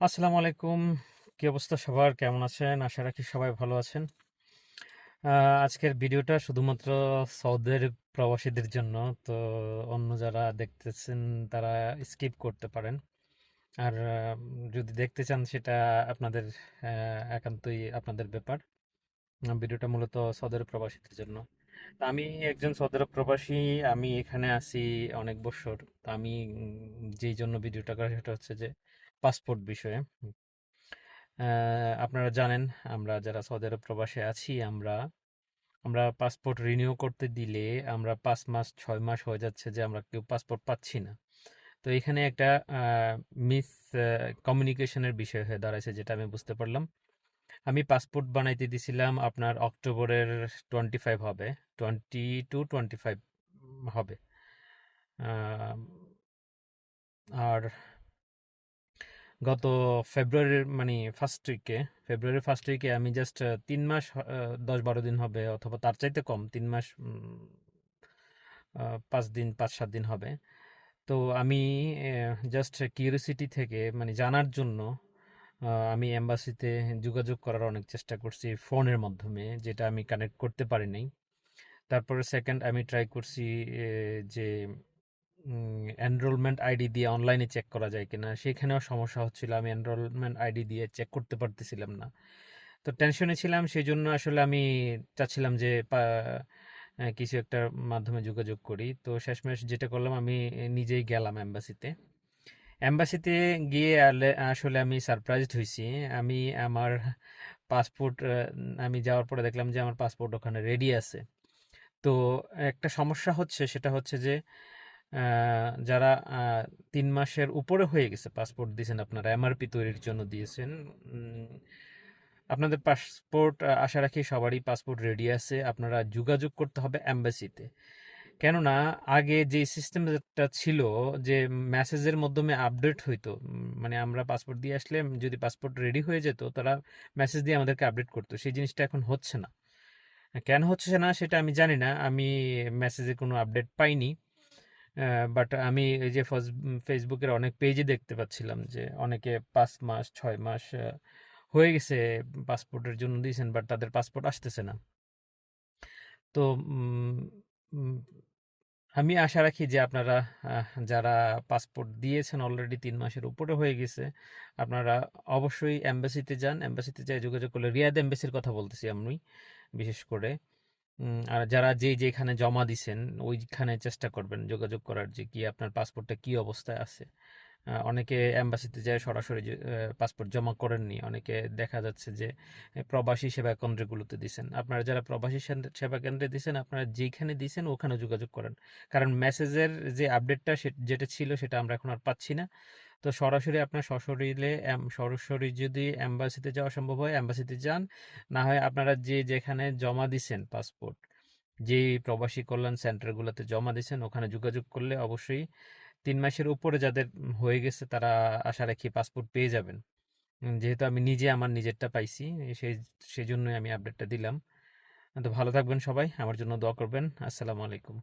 আসসালামু আলাইকুম। কি অবস্থা সবার? কেমন আছেন? আশা রাখি সবাই ভালো আছেন। আজকের ভিডিওটা শুধুমাত্র সৌদের প্রবাসীদের জন্য, তো অন্য যারা দেখতেছেন তারা স্কিপ করতে পারেন। আর, যদি দেখতে চান সেটা আপনাদের একান্তই আপনাদের ব্যাপার। ভিডিওটা মূলত সৌদের প্রবাসীদের জন্য। তা আমি একজন সৌদের প্রবাসী, আমি এখানে আছি অনেক বছর। তো আমি যেই জন্য ভিডিওটা করা সেটা হচ্ছে যে পাসপোর্ট বিষয়ে। আপনারা জানেন, আমরা যারা সৌদি আরব প্রবাসে আছি, আমরা আমরা পাসপোর্ট রিনিউ করতে দিলে আমরা পাঁচ মাস, ছয় মাস হয়ে যাচ্ছে যে আমরা কেউ পাসপোর্ট পাচ্ছি না। তো এখানে একটা মিস কমিউনিকেশনের বিষয় হয়ে দাঁড়াইছে যেটা আমি বুঝতে পারলাম। আমি পাসপোর্ট বানাইতে দিছিলাম আপনার অক্টোবরের টোয়েন্টি ফাইভ হবে টোয়েন্টি টু টোয়েন্টি ফাইভ হবে আর গত ফেব্রুয়ারির মানে ফার্স্ট উইকে ফেব্রুয়ারির ফার্স্ট উইকে আমি জাস্ট তিন মাস দশ বারো দিন হবে, অথবা তার চাইতে কম, তিন মাস পাঁচ দিন, পাঁচ সাত দিন হবে। তো আমি জাস্ট কিউরিসিটি থেকে মানে জানার জন্য আমি এম্বাসিতে যোগাযোগ করার অনেক চেষ্টা করছি ফোনের মাধ্যমে, যেটা আমি কানেক্ট করতে পারি নাই। তারপরে সেকেন্ড আমি ট্রাই করছি যে এনরোলমেন্ট আইডি দিয়ে অনলাইনে চেক করা যায় কিনা, সেখানেও সমস্যা হচ্ছিল। আমি এনরোলমেন্ট আইডি দিয়ে চেক করতে পারতেছিলাম না। তো টেনশনে ছিলাম সেই জন্য আসলে আমি চাচ্ছিলাম যে কিছু একটা মাধ্যমে যোগাযোগ করি। তো শেষমেশ যেটা করলাম, আমি নিজেই গেলাম অ্যাম্বাসিতে অ্যাম্বাসিতে গিয়ে আসলে আমি সারপ্রাইজড হয়েছি আমি আমার পাসপোর্ট আমি যাওয়ার পরে দেখলাম যে, আমার পাসপোর্ট ওখানে রেডি আছে। তো একটা সমস্যা হচ্ছে, সেটা হচ্ছে যে যারা তিন মাসের উপরে হয়ে গেছে পাসপোর্ট দিয়েছেন, আপনারা এমআরপি তৈরির জন্য দিয়েছেন আপনাদের পাসপোর্ট আশা রাখি সবারই পাসপোর্ট রেডি আছে, আপনারা যোগাযোগ করতে হবে অ্যাম্বাসিতে কেননা, আগে যে সিস্টেমটা ছিল যে মেসেজের মাধ্যমে আপডেট হইতো মানে আমরা পাসপোর্ট দিয়ে আসলে যদি পাসপোর্ট রেডি হয়ে যেত, তারা মেসেজ দিয়ে আমাদেরকে আপডেট করতো। সেই জিনিসটা এখন হচ্ছে না। কেন হচ্ছে না সেটা আমি জানি না, আমি মেসেজে কোনো আপডেট পাইনি। বাট আমি এই যে ফেসবুকের অনেক পেজে দেখতে পাচ্ছিলাম যে অনেকে পাঁচ মাস, ছয় মাস হয়ে গেছে, পাসপোর্টের জন্য দিয়েছেন বাট তাদের পাসপোর্ট আসতেছে না। তো আমি আশা রাখি যে আপনারা যারা পাসপোর্ট দিয়েছেন অলরেডি তিন মাসের উপরে হয়ে গেছে, আপনারা অবশ্যই এম্বাসিতে যান। অ্যাম্বাসিতে যাই, যোগাযোগ করলে রিয়াদ এম্বাসির কথা বলতেছি আমি, বিশেষ করে। আর যারা যে যেখানে জমা দিছেন, ওইখানে চেষ্টা করবেন যোগাযোগ করার যে কি আপনার পাসপোর্টটা কি অবস্থায় আছে। অনেকে এম্বাসিতে যায় সরাসরি পাসপোর্ট জমা করেননি, অনেকে দেখা যাচ্ছে যে প্রবাসী সেবা কেন্দ্রগুলোতে দিছেন। আপনারা যারা প্রবাসী সেবা কেন্দ্রে দিছেন, আপনারা যেখানে দিছেন ওখানে যোগাযোগ করেন। কারণ মেসেজের যে আপডেটটা যেটা ছিল, সেটা আমরা এখন আর পাচ্ছি না। তো সরাসরি আপনার সশরীরে সরাসরি যদি এম্বাসিতে যাওয়া সম্ভব হয়, এম্বাসিতে যান। না হয় আপনারা যে যেখানে জমা দিছেন পাসপোর্ট যে প্রবাসী কল্যাণ সেন্টারগুলোতে জমা দিছেন, ওখানে যোগাযোগ করলে অবশ্যই তিন মাসের উপরে যাদের হয়ে গেছে, তারা আশা রাখি পাসপোর্ট পেয়ে যাবেন। যেহেতু আমি নিজে আমার নিজেরটা পাইছি, সেই সেই জন্যই আমি আপডেটটা দিলাম। তো ভালো থাকবেন সবাই, আমার জন্য দোয়া করবেন। আসসালামু আলাইকুম।